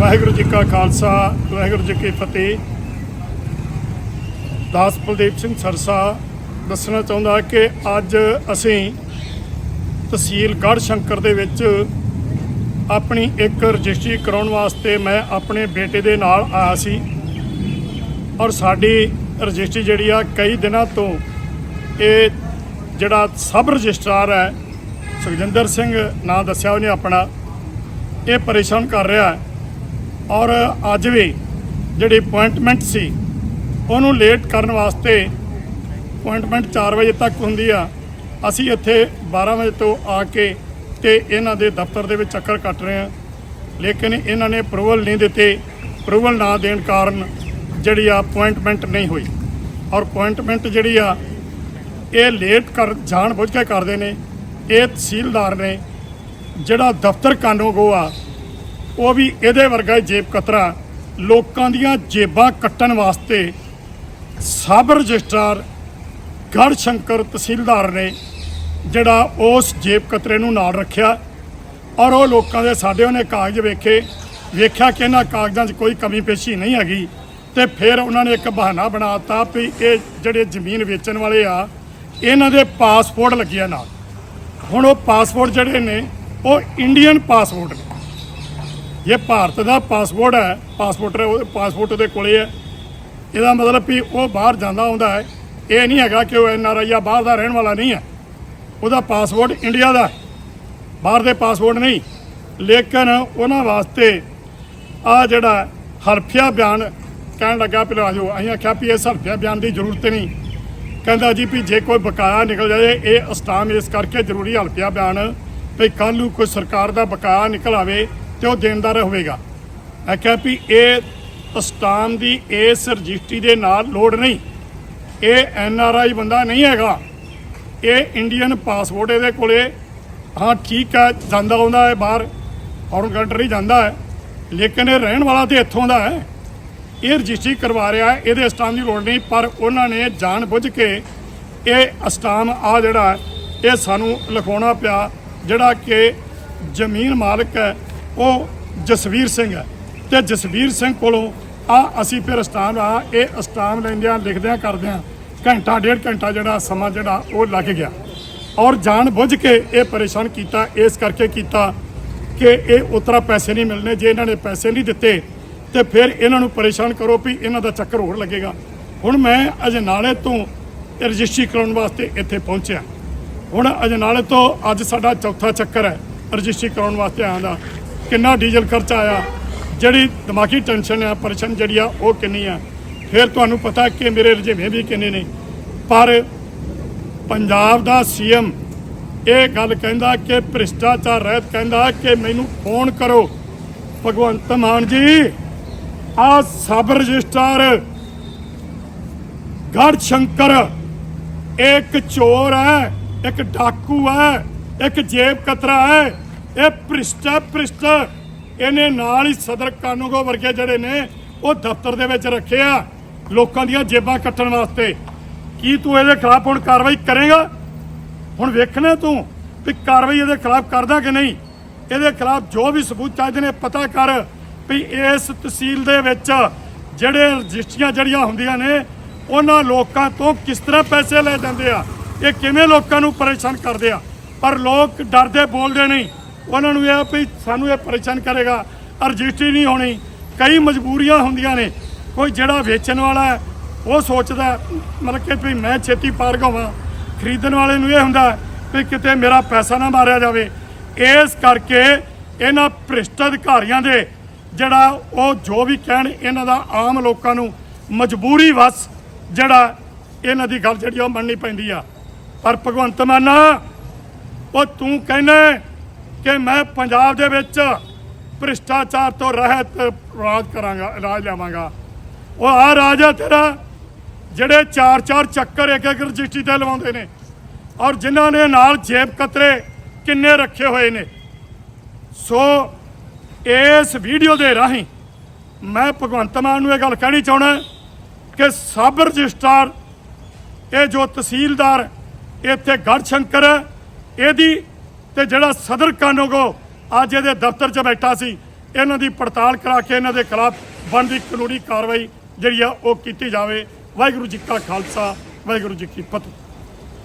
ਵਾਹਿਗੁਰੂ ਜੀ ਕਾ ਖਾਲਸਾ, ਵਾਹਿਗੁਰੂ ਜੀ ਕੀ ਫਤਿਹ। ਦਾਸ ਕੁਲਦੀਪ ਸਿੰਘ ਸਰਸਾ ਦੱਸਣਾ ਚਾਹੁੰਦਾ ਕਿ ਅੱਜ ਅਸੀਂ ਤਹਿਸੀਲ ਗੜ੍ਹ ਸ਼ੰਕਰ ਦੇ ਵਿੱਚ ਆਪਣੀ ਇੱਕ ਰਜਿਸਟਰੀ ਕਰਾਉਣ ਵਾਸਤੇ ਮੈਂ ਆਪਣੇ ਬੇਟੇ ਦੇ ਨਾਲ ਆਇਆ ਸੀ ਔਰ ਸਾਡੀ ਰਜਿਸਟਰੀ ਜਿਹੜੀ ਆ, ਕਈ ਦਿਨਾਂ ਤੋਂ ਇਹ ਜਿਹੜਾ ਸਬ ਰਜਿਸਟਰਾਰ ਹੈ, ਸੁਖਜਿੰਦਰ ਸਿੰਘ, ਨਾਂ ਦੱਸਿਆ ਉਹਨੇ ਆਪਣਾ, ਇਹ ਪਰੇਸ਼ਾਨ ਕਰ ਰਿਹਾ ਹੈ। ਔਰ ਅੱਜ ਵੀ ਜਿਹੜੀ ਅਪਾਇੰਟਮੈਂਟ ਸੀ, ਉਹਨੂੰ ਲੇਟ ਕਰਨ ਵਾਸਤੇ ਅਪਾਇੰਟਮੈਂਟ 4 ਵਜੇ ਤੱਕ ਹੁੰਦੀ ਆ। ਅਸੀਂ ਇੱਥੇ 12 ਵਜੇ ਤੋਂ ਆ ਕੇ ਤੇ ਇਹਨਾਂ ਦੇ ਦਫ਼ਤਰ ਦੇ ਵਿੱਚ ਚੱਕਰ ਕੱਟ ਰਹੇ ਆ ਲੇਕਿਨ ਇਹਨਾਂ ਨੇ ਅਪਰੂਵਲ ਨਹੀਂ ਦਿੱਤੇ। ਅਪਰੂਵਲ ਨਾ ਦੇਣ ਕਾਰਨ ਜਿਹੜੀ ਆ ਅਪਾਇੰਟਮੈਂਟ ਨਹੀਂ ਹੋਈ। ਔਰ ਅਪਾਇੰਟਮੈਂਟ ਜਿਹੜੀ ਆ, ਇਹ ਲੇਟ ਕਰ, ਜਾਣ ਬੁੱਝ ਕੇ ਕਰਦੇ ਨੇ। ਇਹ ਤਹਿਸੀਲਦਾਰ ਨੇ ਜਿਹੜਾ ਦਫ਼ਤਰ ਕਾਨੂੰਗੋ ਆ ਉਹ ਵੀ ਇਹਦੇ ਵਰਗਾ ਜੇਬ ਕਤਰਾ। ਲੋਕਾਂ ਦੀਆਂ ਜੇਬਾਂ ਕੱਟਣ ਵਾਸਤੇ ਸਬ ਰਜਿਸਟਰਾਰ ਗੜ੍ਹ ਸ਼ੰਕਰ ਤਹਿਸੀਲਦਾਰ ਨੇ ਜਿਹੜਾ ਉਸ ਜੇਬ ਕਤਰੇ ਨੂੰ ਨਾਲ ਰੱਖਿਆ ਔਰ ਉਹ ਲੋਕਾਂ ਦੇ ਸਾਡੇ ਉਹਨੇ ਕਾਗਜ਼ ਵੇਖੇ, ਵੇਖਿਆ ਕਿ ਇਹਨਾਂ ਕਾਗਜ਼ਾਂ 'ਚ ਕੋਈ ਕਮੀ ਪੇਸ਼ੀ ਨਹੀਂ ਹੈਗੀ ਤੇ ਫਿਰ ਉਹਨਾਂ ਨੇ ਇੱਕ ਬਹਾਨਾ ਬਣਾਤਾ ਵੀ ਇਹ ਜਿਹੜੇ ਜ਼ਮੀਨ ਵੇਚਣ ਵਾਲੇ ਆ, ਇਹਨਾਂ ਦੇ ਪਾਸਪੋਰਟ ਲੱਗਿਆ ਨਾਲ। ਹੁਣ ਉਹ ਪਾਸਪੋਰਟ ਜਿਹੜੇ ਨੇ, ਉਹ ਇੰਡੀਅਨ ਪਾਸਪੋਰਟ ਨੇ। ਇਹ ਭਾਰਤ ਦਾ ਪਾਸਪੋਰਟ ਹੈ, ਪਾਸਪੋਰਟ ਪਾਸਪੋਰਟ ਉਹਦੇ ਕੋਲੇ ਹੈ। ਇਹਦਾ ਮਤਲਬ ਵੀ ਉਹ ਬਾਹਰ ਜਾਂਦਾ ਹੁੰਦਾ ਹੈ। ਇਹ ਨਹੀਂ ਹੈਗਾ ਕਿ ਉਹ ਐਨ ਆਰ ਆਈ ਆ ਬਾਹਰ ਦਾ ਰਹਿਣ ਵਾਲਾ ਨਹੀਂ ਹੈ। ਉਹਦਾ ਪਾਸਪੋਰਟ ਇੰਡੀਆ ਦਾ ਬਾਹਰ ਦੇ ਪਾਸਪੋਰਟ ਨਹੀਂ। ਲੇਕਿਨ ਉਹਨਾਂ ਵਾਸਤੇ ਆ ਜਿਹੜਾ ਹਰਫਿਆ ਬਿਆਨ ਕਹਿਣ ਲੱਗਾ ਪਹਿਲਾਂ ਆ ਅਸੀਂ ਆਖਿਆ ਵੀ ਇਸ ਹਰਫਿਆ ਬਿਆਨ ਦੀ ਜ਼ਰੂਰਤ ਨਹੀਂ। ਕਹਿੰਦਾ ਜੀ ਵੀ ਜੇ ਕੋਈ ਬਕਾਇਆ ਨਿਕਲ ਜਾਏ, ਇਹ ਅਸਟਾਮ ਇਸ ਕਰਕੇ ਜ਼ਰੂਰੀ ਹਲਫੀਆ ਬਿਆਨ ਵੀ ਕੱਲ੍ਹ ਨੂੰ ਕੋਈ ਸਰਕਾਰ ਦਾ ਬਕਾਇਆ ਨਿਕਲ ਆਵੇ। ਤੇ ਉਹ ਦੇਣਦਾਰ ਹੋਵੇਗਾ। ਮੈਂ ਕਿਹਾ ਵੀ ਇਹ ਅਸਟਾਮ ਦੀ ਇਸ ਰਜਿਸਟਰੀ ਦੇ ਨਾਲ ਲੋੜ ਨਹੀਂ। ਇਹ ਐਨ ਆਰ ਆਈ ਬੰਦਾ ਨਹੀਂ ਹੈਗਾ। ਇਹ ਇੰਡੀਅਨ ਪਾਸਪੋਰਟ ਇਹਦੇ ਕੋਲੇ। ਹਾਂ, ਠੀਕ ਹੈ, ਜਾਂਦਾ ਆਉਂਦਾ ਹੈ ਬਾਹਰ। ਫੋਰਨ ਕੰਟਰੀ ਜਾਂਦਾ ਹੈ। ਲੇਕਿਨ ਇਹ ਰਹਿਣ ਵਾਲਾ ਤੇ ਇੱਥੋਂ ਦਾ ਹੈ। ਇਹ ਰਜਿਸਟਰੀ ਕਰਵਾ ਰਿਹਾ ਇਹਦੇ ਅਸਟਾਮ ਦੀ ਲੋੜ ਨਹੀਂ, ਪਰ ਉਹਨਾਂ ਨੇ ਜਾਣ ਬੁੱਝ ਕੇ ਇਹ ਅਸਟਾਮ ਆ ਜਿਹੜਾ ਇਹ ਸਾਨੂੰ ਲਿਖਾਉਣਾ ਪਿਆ, ਜਿਹੜਾ ਕਿ ਜ਼ਮੀਨ ਮਾਲਕ ਹੈ ਉਹ ਜਸਵੀਰ ਸਿੰਘ ਹੈ। ਤੇ ਜਸਵੀਰ ਸਿੰਘ ਕੋਲੋਂ ਆ ਅਸੀਂ ਫਿਰ ਅਸਟਾਮ ਆ, ਇਹ ਅਸਟਾਮ ਲੈਂਦਿਆਂ ਲਿਖਦਿਆਂ ਕਰਦਿਆਂ ਘੰਟਾ, ਡੇਢ ਘੰਟਾ ਜਿਹੜਾ ਸਮਾਂ ਜਿਹੜਾ ਉਹ ਲੱਗ ਗਿਆ। ਔਰ ਜਾਣ ਬੁੱਝ ਕੇ ਇਹ ਪਰੇਸ਼ਾਨ ਕੀਤਾ, ਇਸ ਕਰਕੇ ਕੀਤਾ ਕਿ ਇਹ ਉਤਰਾ ਪੈਸੇ ਨਹੀਂ ਮਿਲਨੇ ਜੇ ਇਹਨਾਂ ਨੇ ਪੈਸੇ ਨਹੀਂ ਦਿੱਤੇ, ਤੇ ਫਿਰ ਇਹਨਾਂ ਨੂੰ ਪਰੇਸ਼ਾਨ ਕਰੋ ਵੀ ਇਹਨਾਂ ਦਾ ਚੱਕਰ ਹੋਰ ਲੱਗੇਗਾ। ਹੁਣ ਮੈਂ ਅਜਨਾਲੇ ਤੋਂ ਰਜਿਸਟਰੀ ਕਰਾਉਣ ਵਾਸਤੇ ਇੱਥੇ ਪਹੁੰਚਿਆ। ਹੁਣ ਅਜਨਾਲੇ ਤੋਂ ਅੱਜ ਸਾਡਾ ਚੌਥਾ ਚੱਕਰ ਹੈ ਰਜਿਸਟਰੀ ਕਰਾਉਣ ਵਾਸਤੇ ਆਇਆ ਦਾ। ਕਿੰਨਾ ਡੀਜ਼ਲ ਖਰਚਾ ਆਇਆ, ਜਿਹੜੀ ਦਿਮਾਗੀ ਟੈਨਸ਼ਨ ਆ, ਪਰੇਸ਼ਾਨ ਜਿਹੜੀ ਆ, ਉਹ ਕਿੰਨੀ ਆ। ਫਿਰ ਤੁਹਾਨੂੰ ਪਤਾ ਕਿ ਮੇਰੇ ਰੁਝੇਵੇਂ ਵੀ ਕਿੰਨੇ ਨੇ। ਪਰ ਪੰਜਾਬ ਦਾ ਸੀਐਮ ਇਹ ਗੱਲ ਕਹਿੰਦਾ ਕਿ ਭ੍ਰਿਸ਼ਟਾਚਾਰ ਰਹਿਤ ਕਹਿੰਦਾ ਕਿ ਮੈਨੂੰ ਫੋਨ ਕਰੋ। ਭਗਵੰਤ ਮਾਨ ਜੀ, ਆ ਸਬ ਰਜਿਸਟਰ ਗੜ ਸ਼ੰਕਰ ਇੱਕ ਚੋਰ ਹੈ, ਇੱਕ ਡਾਕੂ ਹੈ, ਇੱਕ ਜੇਬ ਕਤਰਾ ਹੈ। ਇਹ ਭ੍ਰਿਸ਼ਟਾ ਭ੍ਰਿਸ਼ਟ। ਇਹਨੇ ਨਾਲ ਹੀ ਸਦਰ ਕਾਨੂੰਗੋ ਵਰਗੇ ਜਿਹੜੇ ਨੇ, ਉਹ ਦਫ਼ਤਰ ਦੇ ਵਿੱਚ ਰੱਖੇ ਆ ਲੋਕਾਂ ਦੀਆਂ ਜੇਬਾਂ ਕੱਟਣ ਵਾਸਤੇ। ਕੀ ਤੂੰ ਇਹਦੇ ਖਿਲਾਫ ਹੁਣ ਕਾਰਵਾਈ ਕਰੇਗਾ? ਹੁਣ ਵੇਖਣਾ ਤੂੰ ਵੀ ਕਾਰਵਾਈ ਇਹਦੇ ਖਿਲਾਫ ਕਰਦਾ ਕਿ ਨਹੀਂ। ਇਹਦੇ ਖਿਲਾਫ ਜੋ ਵੀ ਸਬੂਤ ਚਾਹੀਦੇ ਨੇ, ਪਤਾ ਕਰ ਵੀ ਇਸ ਤਹਿਸੀਲ ਦੇ ਵਿੱਚ ਜਿਹੜੇ ਰਜਿਸਟਰੀਆਂ ਜਿਹੜੀਆਂ ਹੁੰਦੀਆਂ ਨੇ, ਉਹਨਾਂ ਲੋਕਾਂ ਤੋਂ ਕਿਸ ਤਰ੍ਹਾਂ ਪੈਸੇ ਲੈ ਜਾਂਦੇ ਆ? ਇਹ ਕਿਵੇਂ ਲੋਕਾਂ ਨੂੰ ਪਰੇਸ਼ਾਨ ਕਰਦੇ ਆ? ਪਰ ਲੋਕ ਡਰਦੇ ਬੋਲਦੇ ਨਹੀਂ। ਉਹਨਾਂ ਨੂੰ ਇਹ ਵੀ ਸਾਨੂੰ ਇਹ ਪਰੇਸ਼ਾਨ ਕਰੇਗਾ ਰਜਿਸਟਰੀ ਨਹੀਂ ਹੋਣੀ। ਕਈ ਮਜਬੂਰੀਆਂ ਹੁੰਦੀਆਂ ਨੇ। ਕੋਈ ਜਿਹੜਾ ਵੇਚਣ ਵਾਲਾ ਹੈ, ਉਹ ਸੋਚਦਾ ਮਤਲਬ ਕਿ ਵੀ ਮੈਂ ਛੇਤੀ ਪਾਰ ਹੋਵਾਂ। ਖਰੀਦਣ ਵਾਲੇ ਨੂੰ ਇਹ ਹੁੰਦਾ ਵੀ ਕਿਤੇ ਮੇਰਾ ਪੈਸਾ ਨਾ ਮਾਰਿਆ ਜਾਵੇ। ਇਸ ਕਰਕੇ ਇਹਨਾਂ ਭ੍ਰਿਸ਼ਟ ਅਧਿਕਾਰੀਆਂ ਦੇ ਜਿਹੜਾ ਉਹ ਜੋ ਵੀ ਕਹਿਣ, ਇਹਨਾਂ ਦਾ ਆਮ ਲੋਕਾਂ ਨੂੰ ਮਜਬੂਰੀ ਵਸ ਜਿਹੜਾ ਇਹਨਾਂ ਦੀ ਗੱਲ ਜਿਹੜੀ ਉਹ ਮੰਨਣੀ ਪੈਂਦੀ ਆ। ਪਰ ਭਗਵੰਤ ਮਾਨਾ, ਉਹ ਤੂੰ ਕਹਿੰਦਾ ਕਿ ਮੈਂ ਪੰਜਾਬ ਦੇ ਵਿੱਚ ਭ੍ਰਿਸ਼ਟਾਚਾਰ ਤੋਂ ਰਹਿਤ ਰਾਜ ਕਰਾਂਗਾ ਰਾਜ ਲਿਆਵਾਂਗਾ। ਉਹ ਆ ਰਾਜ ਹੈ ਤੇਰਾ ਜਿਹੜੇ ਚਾਰ ਚਾਰ ਚੱਕਰ ਇੱਕ ਇੱਕ ਰਜਿਸਟਰੀ ਤੇ ਲਵਾਉਂਦੇ ਨੇ ਔਰ ਜਿਨ੍ਹਾਂ ਨੇ ਨਾਲ ਜੇਬ ਕਤਰੇ ਕਿੰਨੇ ਰੱਖੇ ਹੋਏ ਨੇ। ਸੋ ਇਸ ਵੀਡੀਓ ਦੇ ਰਾਹੀਂ ਮੈਂ ਭਗਵੰਤ ਮਾਨ ਨੂੰ ਇਹ ਗੱਲ ਕਹਿਣੀ ਚਾਹਣਾ ਕਿ ਸਬ ਰਜਿਸਟਰਾਰ ਇਹ ਜੋ ਤਹਿਸੀਲਦਾਰ ਇੱਥੇ ਗੜ ਸ਼ੰਕਰ ਹੈ, ਇਹਦੀ ਤੇ ਜਿਹੜਾ ਸਦਰ ਕਾਨੂੰਗੋ ਅੱਜ ਇਹਦੇ ਦਫ਼ਤਰ 'ਚ ਬੈਠਾ ਸੀ, ਇਹਨਾਂ ਦੀ ਪੜਤਾਲ ਕਰਾ ਕੇ ਇਹਨਾਂ ਦੇ ਖਿਲਾਫ ਬਣਦੀ ਕਾਨੂੰਨੀ ਕਾਰਵਾਈ ਜਿਹੜੀ ਆ ਉਹ ਕੀਤੀ ਜਾਵੇ। ਵਾਹਿਗੁਰੂ ਜੀ ਕਾ ਖਾਲਸਾ, ਵਾਹਿਗੁਰੂ ਜੀ ਕੀ ਫਤਿਹ।